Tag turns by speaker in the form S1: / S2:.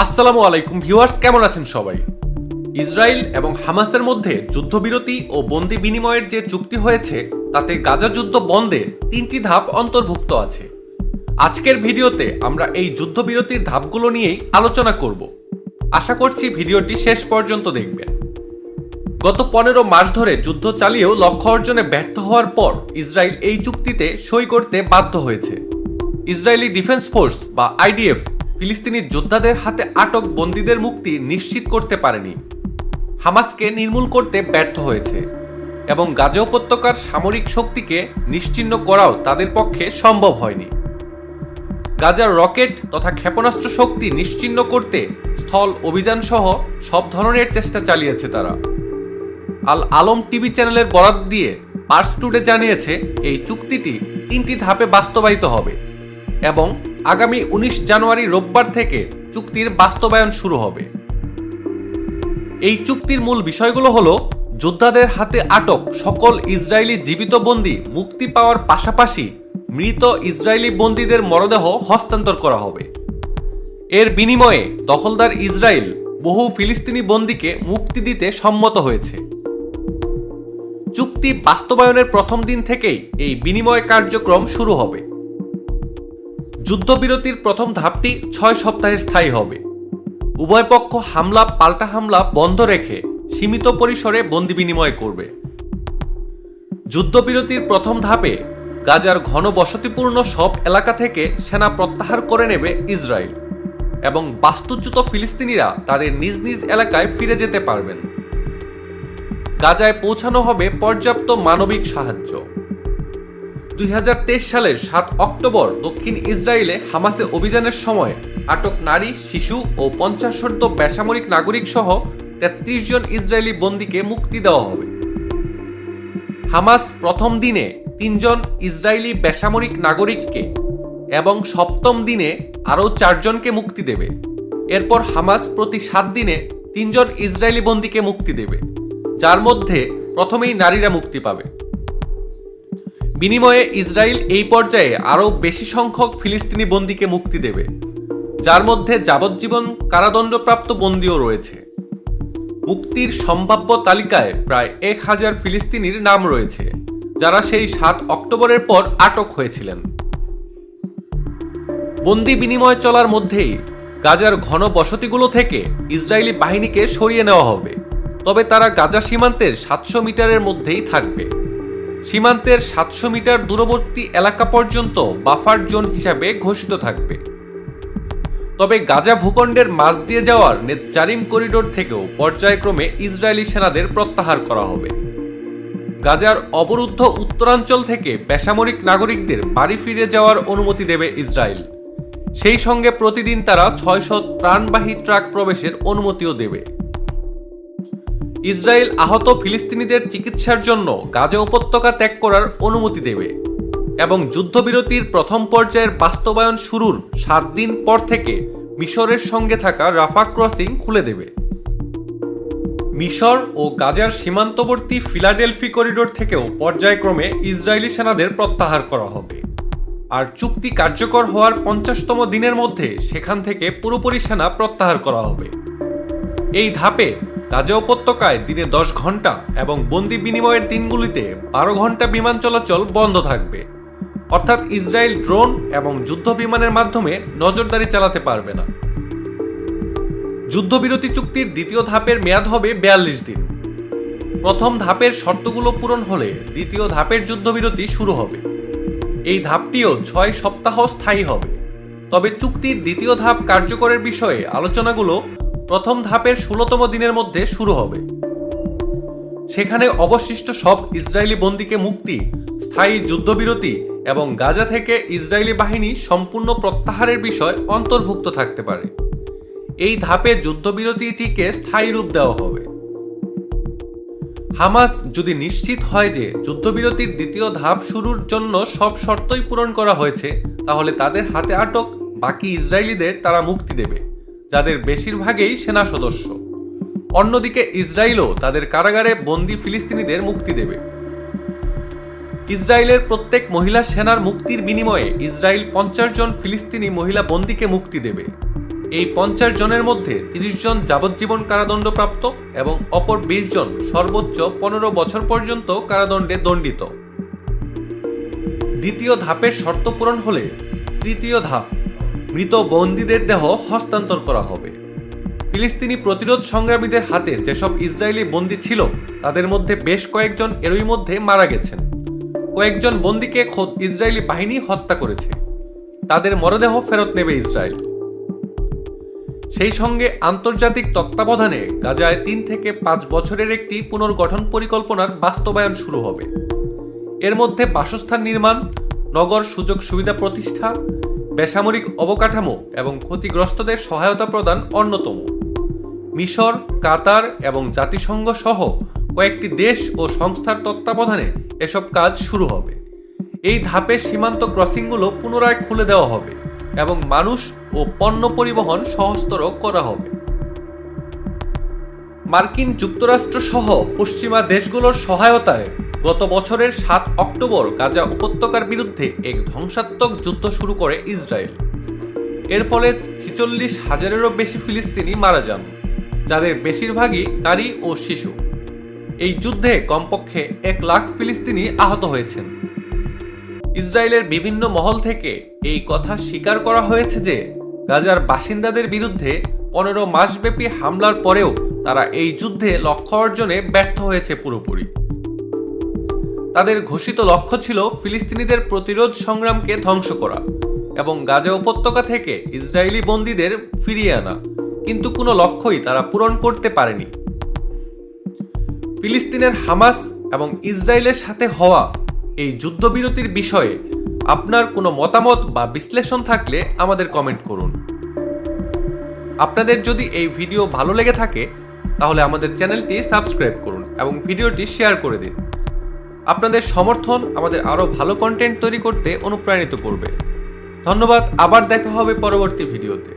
S1: আসসালামু আলাইকুম ভিউয়ার্স, কেমন আছেন সবাই? ইসরায়েল এবং হামাসের মধ্যে যুদ্ধবিরতি ও বন্দি বিনিময়ের যে চুক্তি হয়েছে, তাতে গাজা যুদ্ধ বন্ধে তিনটি ধাপ অন্তর্ভুক্ত আছে। আজকের ভিডিওতে আমরা এই যুদ্ধবিরতির ধাপগুলো নিয়েই আলোচনা করব। আশা করছি ভিডিওটি শেষ পর্যন্ত দেখবেন। গত পনেরো মাস ধরে যুদ্ধ চালিয়েও লক্ষ্য অর্জনে ব্যর্থ হওয়ার পর ইসরায়েল এই চুক্তিতে সই করতে বাধ্য হয়েছে। ইসরায়েলি ডিফেন্স ফোর্স বা আইডিএফ ফিলিস্তিনি যোদ্ধাদের হাতে আটক বন্দীদের মুক্তি নিশ্চিত করতে পারেনি। হামাসকে নির্মূল করতে ব্যর্থ হয়েছে এবং গাজা উপত্যকার সামরিক শক্তিকে নিশ্চিহ্ন করাও তাদের পক্ষে সম্ভব হয়নি। গাজার রকেট তথা ক্ষেপণাস্ত্র শক্তি নিশ্চিহ্ন করতে স্থল অভিযান সহ সব ধরনের চেষ্টা চালিয়েছে তারা। আল আলম টিভি চ্যানেলের বরাত দিয়ে পার্স টুডে জানিয়েছে, এই চুক্তিটি তিনটি ধাপে বাস্তবায়িত হবে এবং আগামী উনিশ জানুয়ারি রোববার থেকে চুক্তির বাস্তবায়ন শুরু হবে। এই চুক্তির মূল বিষয়গুলো হলো, যোদ্ধাদের হাতে আটক সকল ইসরায়েলি জীবিত বন্দী মুক্তি পাওয়ার পাশাপাশি মৃত ইসরায়েলি বন্দীদের মরদেহ হস্তান্তর করা হবে। এর বিনিময়ে দখলদার ইসরায়েল বহু ফিলিস্তিনি বন্দীকে মুক্তি দিতে সম্মত হয়েছে। চুক্তি বাস্তবায়নের প্রথম দিন থেকেই এই বিনিময় কার্যক্রম শুরু হবে। যুদ্ধবিরতির প্রথম ধাপটি ছয় সপ্তাহের স্থায়ী হবে। উভয় পক্ষ হামলা, পাল্টা হামলা বন্ধ রেখে সীমিত পরিসরে বন্দি বিনিময় করবে। যুদ্ধবিরতির প্রথম ধাপে গাজার ঘন বসতিপূর্ণ সব এলাকা থেকে সেনা প্রত্যাহার করে নেবে ইসরায়েল এবং বাস্তুচ্যুত ফিলিস্তিনিরা তাদের নিজ নিজ এলাকায় ফিরে যেতে পারবেন। গাজায় পৌঁছানো হবে পর্যাপ্ত মানবিক সাহায্য। দুই হাজার তেইশ সালের সাত অক্টোবর দক্ষিণ ইসরায়েলে হামাসে অভিযানের সময় আটক নারী, শিশু ও পঞ্চাশোর্ধ বেসামরিক নাগরিক সহ তেত্রিশ জন ইসরায়েলি বন্দীকে মুক্তি দেওয়া হবে। হামাস প্রথম দিনে তিনজন ইসরায়েলি বেসামরিক নাগরিককে এবং সপ্তম দিনে আরও চারজনকে মুক্তি দেবে। এরপর হামাস প্রতি সাত দিনে তিনজন ইসরায়েলি বন্দীকে মুক্তি দেবে, যার মধ্যে প্রথমেই নারীরা মুক্তি পাবে। বিনিময়ে ইসরায়েল এই পর্যায়ে আরও বেশি সংখ্যক ফিলিস্তিনি বন্দীকে মুক্তি দেবে, যার মধ্যে যাবজ্জীবন কারাদণ্ডপ্রাপ্ত বন্দীও রয়েছে। মুক্তির সম্ভাব্য তালিকায় প্রায় এক হাজার ফিলিস্তিনির নাম রয়েছে, যারা সেই সাত অক্টোবরের পর আটক হয়েছিলেন। বন্দি বিনিময় চলার মধ্যেই গাজার ঘন বসতিগুলো থেকে ইসরায়েলি বাহিনীকে সরিয়ে নেওয়া হবে, তবে তারা গাজা সীমান্তের সাতশো মিটারের মধ্যেই থাকবে। সীমান্তের সাতশো মিটার দূরবর্তী এলাকা পর্যন্ত বাফার জোন হিসাবে ঘোষিত থাকবে। তবে গাজা ভূখণ্ডের মাঝ দিয়ে যাওয়ার নেতজারিম করিডোর থেকেও পর্যায়ক্রমে ইসরায়েলি সেনাদের প্রত্যাহার করা হবে। গাজার অবরুদ্ধ উত্তরাঞ্চল থেকে বেসামরিক নাগরিকদের বাড়ি ফিরে যাওয়ার অনুমতি দেবে ইসরায়েল। সেই সঙ্গে প্রতিদিন তারা ছয়শো ত্রাণবাহী ট্রাক প্রবেশের অনুমতিও দেবে। ইসরায়েল আহত ফিলিস্তিনিদের চিকিৎসার জন্য গাজা উপত্যকা ত্যাগ করার অনুমতি দেবে এবং যুদ্ধবিরতির প্রথম পর্যায়ের বাস্তবায়ন শুরুর সাত দিন পর থেকে মিশরের সঙ্গে থাকা রাফা ক্রসিং খুলে দেবে। মিশর ও গাজার সীমান্তবর্তী ফিলাডেলফি করিডোর থেকেও পর্যায়ক্রমে ইসরায়েলি সেনাদের প্রত্যাহার করা হবে। আর চুক্তি কার্যকর হওয়ার পঞ্চাশতম দিনের মধ্যে সেখান থেকে পুরোপুরি সেনা প্রত্যাহার করা হবে। এই ধাপে গাজা উপত্যকায় দিনে দশ ঘণ্টা এবং বন্দি বিনিময়ের দিনগুলিতে বারো ঘণ্টা বিমান চলাচল বন্ধ থাকবে। অর্থাৎ ইসরায়েল ড্রোন এবং যুদ্ধ বিমানের মাধ্যমে নজরদারি চালাতে পারবে না। যুদ্ধবিরতি চুক্তির দ্বিতীয় ধাপের মেয়াদ হবে বিয়াল্লিশ দিন। প্রথম ধাপের শর্তগুলো পূরণ হলে দ্বিতীয় ধাপের যুদ্ধবিরতি শুরু হবে। এই ধাপটিও ছয় সপ্তাহ স্থায়ী হবে। তবে চুক্তির দ্বিতীয় ধাপ কার্যকরের বিষয়ে আলোচনাগুলো প্রথম ধাপের ষোলোতম দিনের মধ্যে শুরু হবে। সেখানে অবশিষ্ট সব ইসরায়েলি বন্দীকে মুক্তি, স্থায়ী যুদ্ধবিরতি এবং গাজা থেকে ইসরায়েলি বাহিনী সম্পূর্ণ প্রত্যাহারের বিষয় অন্তর্ভুক্ত থাকতে পারে। এই ধাপে যুদ্ধবিরতিটিকে স্থায়ী রূপ দেওয়া হবে। হামাস যদি নিশ্চিত হয় যে যুদ্ধবিরতির দ্বিতীয় ধাপ শুরুর জন্য সব শর্তই পূরণ করা হয়েছে, তাহলে তাদের হাতে আটক বাকি ইসরায়েলিদের তারা মুক্তি দেবে। যাদের বেশিরভাগই সেনা সদস্য। অন্যদিকে ইসরায়েলও তাদের কারাগারে বন্দি ফিলিস্তিনিদের মুক্তি দেবে। ইসরায়েলের প্রত্যেক মহিলা সেনার মুক্তির বিনিময়ে ইসরায়েল পঞ্চাশ জন ফিলিস্তিনি মহিলা বন্দীকে মুক্তি দেবে। এই পঞ্চাশ জনের মধ্যে তিরিশ জন যাবজ্জীবন কারাদণ্ডপ্রাপ্ত এবং অপর বিশ জন সর্বোচ্চ পনেরো বছর পর্যন্ত কারাদণ্ডে দণ্ডিত। দ্বিতীয় ধাপের শর্ত পূরণ হলে তৃতীয় ধাপ মৃত বন্দীদের দেহ হস্তান্তর করা হবে। ফিলিস্তিনি প্রতিরোধ সংগ্রামীদের হাতে যেসব ইসরায়েলি বন্দী ছিল, তাদের মধ্যে বেশ কয়েকজন এরই মধ্যে মারা গেছেন। কয়েকজন বন্দীকে খোদ ইসরায়েলি বাহিনী হত্যা করেছে। তাদের মরদেহ ফেরত নেবে ইসরায়েল। সেই সঙ্গে আন্তর্জাতিক তত্ত্বাবধানে গাজায় তিন থেকে পাঁচ বছরের একটি পুনর্গঠন পরিকল্পনার বাস্তবায়ন শুরু হবে। এর মধ্যে বাসস্থান নির্মাণ, নগর সুযোগ সুবিধা প্রতিষ্ঠা বেসামরিক অবকাঠামো এবং ক্ষতিগ্রস্তদের সহায়তা প্রদান অন্যতম। মিশর, কাতার এবং জাতিসংঘ সহ কয়েকটি দেশ ও সংস্থার তত্ত্বাবধানে এসব কাজ শুরু হবে। এই ধাপে সীমান্ত ক্রসিংগুলো পুনরায় খুলে দেওয়া হবে এবং মানুষ ও পণ্য পরিবহন সহজতর করা হবে। মার্কিন যুক্তরাষ্ট্র সহ পশ্চিমা দেশগুলোর সহায়তায় গত বছরের সাত অক্টোবর গাজা উপত্যকার বিরুদ্ধে এক ধ্বংসাত্মক যুদ্ধ শুরু করে ইসরায়েল। এর ফলে ছিচল্লিশ হাজারেরও বেশি ফিলিস্তিনি মারা যান, যাদের বেশিরভাগই নারী ও শিশু। এই যুদ্ধে কমপক্ষে এক লাখ ফিলিস্তিনি আহত হয়েছেন। ইসরায়েলের বিভিন্ন মহল থেকে এই কথা স্বীকার করা হয়েছে যে, গাজার বাসিন্দাদের বিরুদ্ধে পনেরো মাসব্যাপী হামলার পরেও তারা এই যুদ্ধে লক্ষ্য অর্জনে ব্যর্থ হয়েছে পুরোপুরি। তাদের ঘোষিত লক্ষ্য ছিল ফিলিস্তিনিদের প্রতিরোধ সংগ্রামকে ধ্বংস করা এবং গাজা উপত্যকা থেকে ইসরায়েলি বন্দীদের ফিরিয়ে আনা। কিন্তু কোনো লক্ষ্যই তারা পূরণ করতে পারেনি। ফিলিস্তিনের হামাস এবং ইসরায়েলের সাথে হওয়া এই যুদ্ধবিরতির বিষয়ে আপনার কোনো মতামত বা বিশ্লেষণ থাকলে আমাদের কমেন্ট করুন। আপনাদের যদি এই ভিডিও ভালো লেগে থাকে, তাহলে আমাদের চ্যানেলটি সাবস্ক্রাইব করুন এবং ভিডিওটি শেয়ার করে দিন। আপনাদের সমর্থন আমাদের আরও ভালো কন্টেন্ট তৈরি করতে অনুপ্রাণিত করবে। ধন্যবাদ, আবার দেখা হবে পরবর্তী ভিডিওতে।